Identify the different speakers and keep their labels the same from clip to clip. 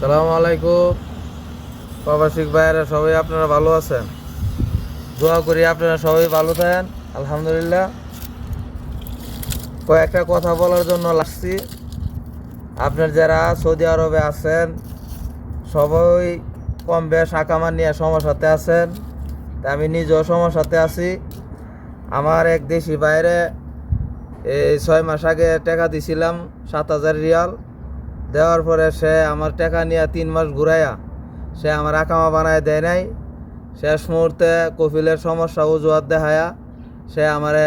Speaker 1: সালামু আলাইকুম। প্রবাসিক ভাইয়েরা, সবাই আপনারা ভালো আছেন? দোয়া করি আপনারা সবাই ভালো থাকেন। আলহামদুলিল্লাহ। কয়েকটা কথা বলার জন্য লাগছি আপনার যারা সৌদি আরবে আছেন, সবাই কম বেশ আকামার নিয়ে সমস্যাতে আছেন। তা আমি নিজেও সমস্যাতে আছি। আমার এক দেশি বাইরে এই ছয় মাস আগে টাকা দিছিলাম সাত হাজার রিয়াল। দেওয়ার পরে সে আমার টাকা নিয়ে তিন মাস ঘুরাইয়া সে আমার আকামা বানায় দেয় নাই। শেষ মুহূর্তে কফিলের সমস্যা অজুহাত দেখায়া সে আমারে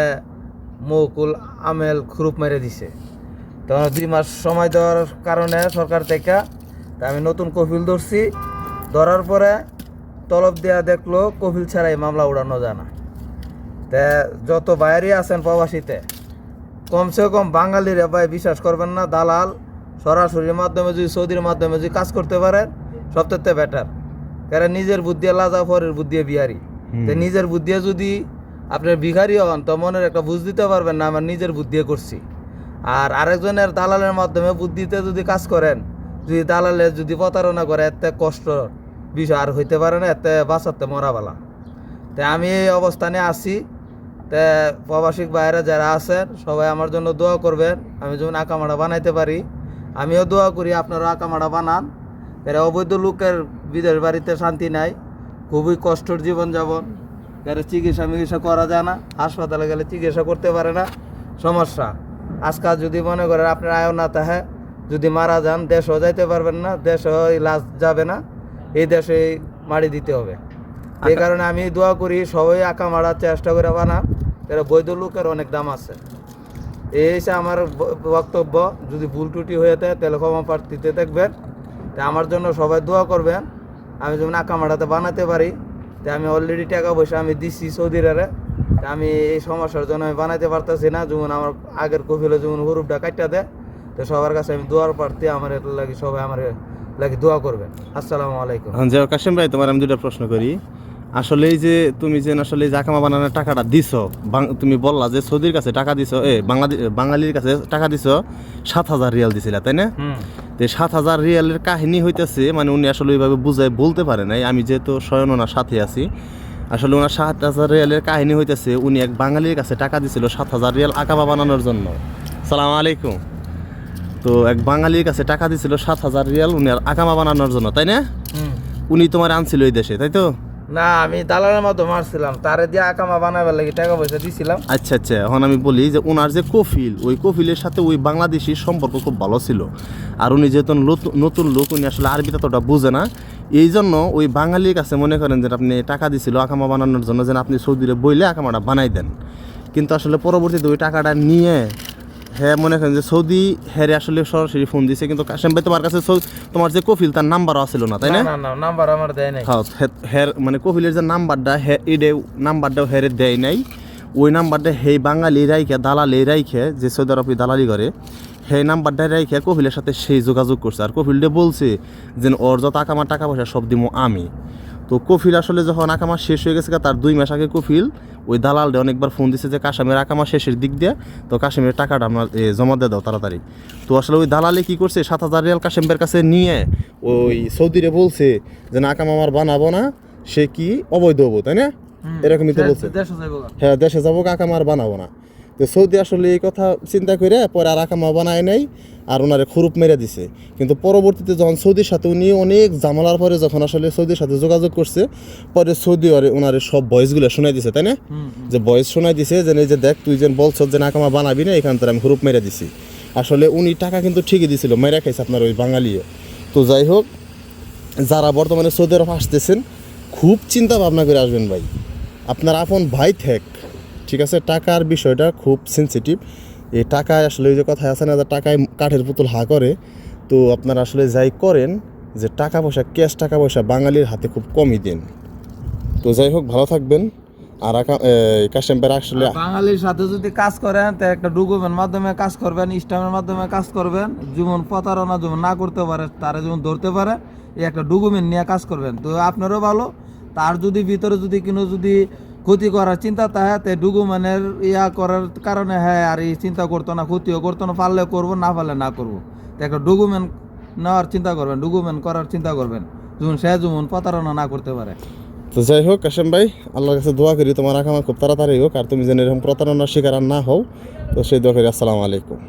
Speaker 1: মৌকুল আমেল খুরুপ মেরে দিছে। তো দুই মাস সময় দেওয়ার কারণে সরকার থেকে আমি নতুন কফিল ধরছি। ধরার পরে তলব দেওয়া দেখল কফিল ছাড়াই মামলা উড়ানো যায় না। তে যত বাইরে আছেন প্রবাসীতে, কমসে কম বাঙালিরা ভাই বিশ্বাস করবেন না, দালাল সরাসরি মাধ্যমে যদি সৌদির মাধ্যমে যদি কাজ করতে পারেন সবথেকে বেটার কারণ নিজের বুদ্ধি লাজা পরের বুদ্ধি বিহারি। তো নিজের বুদ্ধি যদি আপনার ভিখারি হন তো মনের একটা বুঝ দিতে পারবেন না আমার নিজের বুদ্ধি করছি। আর আরেকজনের দালালের মাধ্যমে বুদ্ধিতে যদি কাজ করেন যদি দালালে যদি প্রতারণা করে এতে কষ্ট বিষয় আর হইতে পারে না এতে বাঁচাতে মরাবালা। তা আমি এই অবস্থানে আছি। তে প্রবাসিক বাইরে যারা আছেন সবাই আমার জন্য দোয়া করবেন। আমি যেমন আকামাটা বানাইতে পারি আমিও দোয়া করি আপনারা আকামাটা বানান। এরা অবৈধ লোকের বিদেশ বাড়িতে শান্তি নাই। খুবই কষ্টর জীবনযাপন। এরা চিকিৎসা মিকিৎসা করা যায় না। হাসপাতালে গেলে চিকিৎসা করতে পারে না। সমস্যা। আজকাল যদি মনে করেন আপনার আয়ও না তাহে যদি মারা যান দেশও যাইতে পারবেন না দেশও লাশ যাবে না। এই দেশে মারি দিতে হবে। এই কারণে আমি দোয়া করি সবাই আঁকা মারার চেষ্টা করে বানা এরা বৈধ লোকের অনেক দাম আছে। এই হচ্ছে আমার বক্তব্য, যদি ভুল ত্রুটি হয়ে থাকে, তাহলে ক্ষমা প্রার্থীতে দেখবেন তা আমার জন্য সবাই দোয়া করবেন। আমি যেমন আঁকা মারাতে বানাতে পারি, তা আমি অলরেডি টাকা পয়সা আমি দিচ্ছি সৌদিরারে তা আমি এই সমস্যার জন্য আমি বানাইতে পারতেছি না। যেমন আমার আগের কফিলে যেমন হরুপটা কাটটা দেয়, তো সবার কাছে আমি দোয়ার প্রার্থী, আমার এটা লাগি সবাই আমার লাগি দোয়া করবেন। আসসালামু আলাইকুম।
Speaker 2: কাশিম ভাই, তোমার আমি দুটা প্রশ্ন করি। আসলে এই যে তুমি যে আসলে এই জাকামা বানানোর টাকাটা দিছো তুমি বললা যে সৌদির কাছে টাকা দিছো এ বাংলাদেশ বাঙালির কাছে টাকা দিছো সাত হাজার রিয়াল দিছিলা তাই না? তো সাত হাজার রিয়ালের কাহিনী হইতেছে মানে উনি আসলে ওইভাবে বুঝায় বলতে পারে নাই। আমি যেহেতু স্বয়ন ওনার সাথে আছি আসলে ওনার সাত হাজার রিয়ালের কাহিনী হইতেছে উনি এক বাঙালির কাছে টাকা দিছিল সাত হাজার রিয়াল আকামা বানানোর জন্য। সালাম আলাইকুম। তো এক বাঙালির কাছে টাকা দিছিল সাত হাজার রিয়াল উনি আর আকামা বানানোর জন্য তাই না? উনি তোমার আনছিল এই দেশে তাই তো?
Speaker 1: না, আমি দালালের মতো মারছিলাম। তারে দিয়ে আকামা বানাবার লাগি টাকা পয়সা দিছিলাম।
Speaker 2: আচ্ছা আচ্ছা। এখন আমি বলি যে ওনার যে কফিল, ওই কফিলের সাথে ওই বাংলাদেশির সম্পর্ক খুব ভালো ছিল। আর উনি যেহেতু নতুন- লোক, উনি আসলে আরবি ততটা বুঝে না। এই জন্য ওই বাঙালির কাছে মনে করেন যে আপনি টাকা দিছিল আকামা বানানোর জন্য, যেন আপনি সৌদিরে বইলে আকামাটা বানাই দেন। কিন্তু আসলে পরবর্তীতে ওই টাকাটা নিয়ে হ্যাঁ মনে করেন যে সৌদি হ্যাঁ আসলে সরাসরি ফোন দিছে কিন্তু কাশেম ভাই তোমার কাছে তোমার যে কফিল তার নাম্বারও ছিল না তাই না
Speaker 1: না? না নাম্বার আমার দেয় নাই।
Speaker 2: হ্যাঁ হে- হের মানে কপিলের যে নাম্বারটা হে এডে নাম্বারটাও হেরে দেয় নাই। ওই নাম্বারটা হেই বাঙালি রাইখে দালালি রাইখে যে সৌদি আরবে দালালি করে সেই নাম্বারটা রাইখে কপিলের সাথে সেই যোগাযোগ করছে। আর কপিলটা বলছে যে ওর যত টাকা আমার টাকা পয়সা সব দিব আমি। তো কফিল আসলে যখন আকামা শেষ হয়ে গেছে তার দুই মাস আগে কফিল ওই দালালটা অনেকবার ফোন দিছে যে কাশ্মীর আকামা শেষের দিক দিয়ে তো কাশ্মীরের টাকাটা আপনার জমা দিয়ে দাও তাড়াতাড়ি। তো আসলে ওই দালালে কি করছে সাত হাজার রিয়াল কাশেমের কাছে নিয়ে ওই সৌদিরে বলছে যে না আকাম আমার বানাবো না সে কি অবৈধ হব তাই না? এরকমই তো বলছে। হ্যাঁ দেশে যাব আকাম আর বানাবো না। তো সৌদি আসলে এই কথা চিন্তা করে পরে আর আকামা বানায় নাই আর ওনারে খুরুপ মেরে দিছে। কিন্তু পরবর্তীতে যখন সৌদির সাথে উনি অনেক জামালার পরে যখন আসলে সৌদির সাথে যোগাযোগ করছে পরে সৌদি আরে ওনারে সব ভয়েসগুলো শোনাই দিছে তাই না? যে ভয়েস শোনাই দিছে যে এই যে দেখ তুই যে বলছ যে নাকামা বানাবি না এখান থেকে আমি হুরুপ মেরে দিছি। আসলে উনি টাকা কিন্তু ঠিকই দিছিল মেরে খাইছে আপনার ওই বাঙালিও। তো যাই হোক যারা বর্তমানে সৌদি আরব আসতেছেন খুব চিন্তা ভাবনা করে আসবেন ভাই। আপনার আপন ভাই থেক। ঠিক আছে? টাকার বিষয়টা খুব সেন্সিটিভ এই টাকায় আসলে ওই যে কথা আছে না যে টাকায় কাঠের পুতুল হা করে, তো আপনারা আসলে যাই করেন যে টাকা পয়সা ক্যাশ টাকা পয়সা বাঙালির হাতে খুব কমই দিন। তো যাই হোক, ভালো থাকবেন। আর এই আসলে
Speaker 1: বাঙালির সাথে যদি কাজ করেন, তো একটা ডকুমেন্ট মাধ্যমে কাজ করবেন স্টামের মাধ্যমে কাজ করবেন, যেমন প্রতারণা যেমন না করতে পারে, তারা যেমন ধরতে পারে, এই একটা ডকুমেন্ট নিয়ে কাজ করবেন। তো আপনারও ভালো। তার যদি ভিতরে যদি কোনো যদি ক্ষতি করার চিন্তা থাকে তে ডকুমেন্টের ইয়া করার কারণে হ্যাঁ আর এই চিন্তা করতো না, ক্ষতিও করতো না পারলে করব, না পারলে না করব। একটা ডকুমেন্ট নেওয়ার চিন্তা করবেন ডকুমেন্ট করার চিন্তা করবেন, যেমন সে যেমন প্রতারণা না করতে পারে।
Speaker 2: তো যাই হোক, কাশেম ভাই, আল্লাহর কাছে দোয়া করি, তোমার আকামা খুব তাড়াতাড়ি হোক, আর তুমি যেন এরকম প্রতারণার শিকার না হও, তো সেই দোয়া করি, আসসালামু আলাইকুম।